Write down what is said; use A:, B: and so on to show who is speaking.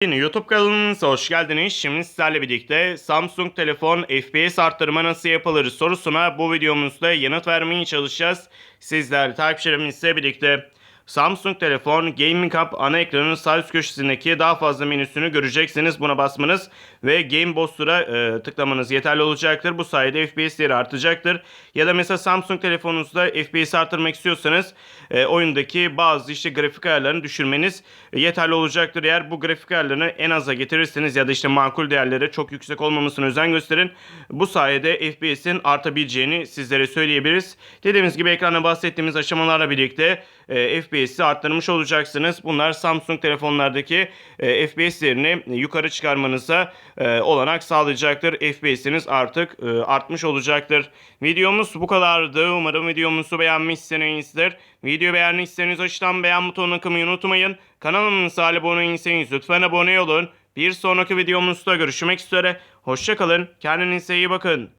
A: YouTube kanalımıza hoş geldiniz. Şimdi sizlerle birlikte Samsung telefon FPS arttırma nasıl yapılır sorusuna bu videomuzda yanıt vermeye çalışacağız. Sizler takipçilerimizle birlikte Samsung telefon Gaming Hub ana ekranın sağ üst köşesindeki daha fazla menüsünü göreceksiniz. Buna basmanız ve Game Booster'a e, tıklamanız yeterli olacaktır. Bu sayede FPS'leri artacaktır. Ya da mesela Samsung telefonunuzda FPS arttırmak istiyorsanız e, oyundaki bazı işte grafik ayarlarını düşürmeniz e, yeterli olacaktır. Eğer bu grafik ayarlarını en aza getirirseniz ya da işte makul değerlere çok yüksek olmamasına özen gösterin. Bu sayede FPS'in artabileceğini sizlere söyleyebiliriz. Dediğimiz gibi ekranda bahsettiğimiz aşamalarla birlikte e, FPS'i arttırmış olacaksınız. Bunlar Samsung telefonlardaki e, FPS'lerini yukarı çıkarmanıza e, olanak sağlayacaktır. FPS'iniz artık e, artmış olacaktır. Videomuz bu kadardı. Umarım videomuzu beğenmişsinizdir. Video beğendiyseniz aşağıdan beğen butonuna kılmayı unutmayın. Kanalımıza abone değilseniz lütfen abone olun. Bir sonraki videomuzda görüşmek üzere. Hoşçakalın. Kendinize iyi bakın.